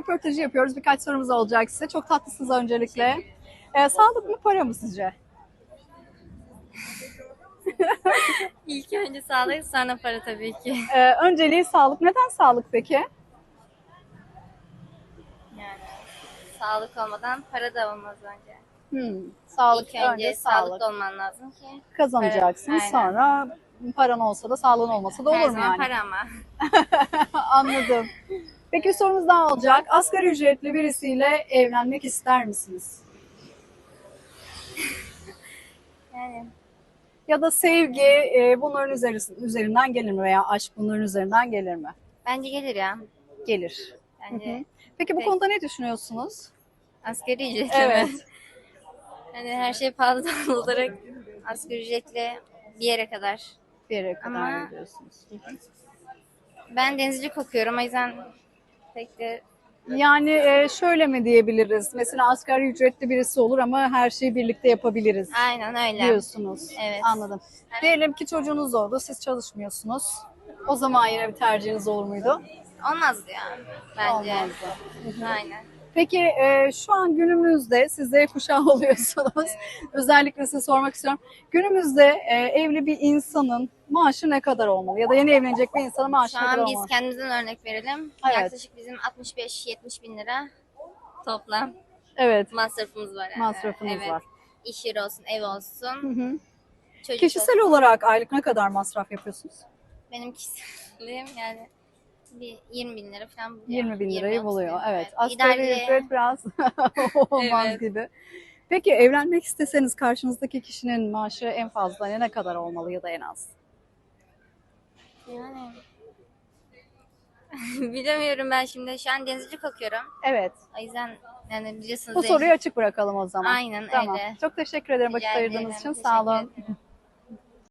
röportajı yapıyoruz. Birkaç sorumuz olacak size. Çok tatlısınız öncelikle. Ee, sağlık mı para mı sizce? İlk önce sağlık sonra para tabii ki. Ee, önceliği sağlık. Neden sağlık peki? Yani sağlık olmadan para da olmaz önce. Hmm, sağlık İlk önce, önce sağlıklı sağlık. olman lazım ki. Kazanacaksın. Para, aynen. Sonra paran olsa da sağlığın olmasa da Her olur mu zaman yani? para ama. Anladım. Peki sorumuz daha olacak. Asgari ücretli birisiyle evlenmek ister misiniz? Yani Ya da sevgi e, bunların üzeri- üzerinden gelir mi veya aşk bunların üzerinden gelir mi? bence gelir ya. Gelir. Bence Hı hı. Peki bu Peki. konuda ne düşünüyorsunuz? asgari ücretli Evet. mi? Hani her şey pahalı olarak asgari ücretli bir yere kadar. Bir yere kadar Ama- gidiyorsunuz. Ben denizcilik okuyorum o yüzden pek de Yani e, şöyle mi diyebiliriz? Mesela asgari ücretli birisi olur ama her şeyi birlikte yapabiliriz aynen öyle. diyorsunuz. Evet. Anladım. Diyelim ki çocuğunuz oldu, siz çalışmıyorsunuz. O zaman yine bir tercihiniz olur muydu? Olmazdı ya bence. Olmazdı. Aynen. Peki e, şu an günümüzde siz Z kuşağı oluyorsunuz. Özellikle size sormak istiyorum. Günümüzde e, evli bir insanın maaşı ne kadar olmalı? Ya da yeni evlenecek bir insanın maaşı Şu ne kadar an biz kendimizden örnek verelim. Evet. Yaklaşık bizim 65-70 bin lira toplam Evet, masrafımız var. Yani. masrafınız evet. var. İş yeri olsun, ev Hı olsun, hı. çocuk Kişisel olsun. olarak aylık ne kadar masraf yapıyorsunuz? Benim kişisel yani bir 20 bin lira falan buluyor. 20 bin lirayı 20-30 buluyor. Evet. Asgari İdare- ücret biraz olmaz Evet. gibi. Peki evlenmek isteseniz karşınızdaki kişinin maaşı en fazla ne kadar olmalı ya da en az? Yani bilemiyorum ben şimdi. Şu an denizcilik okuyorum. Evet. O yüzden yani biliyorsunuz Bu denizcilik- soruyu açık bırakalım o zaman. Aynen Tamam. öyle. Çok teşekkür ederim vakit Rica ayırdığınız ederim. için. Teşekkür Sağ olun. ederim.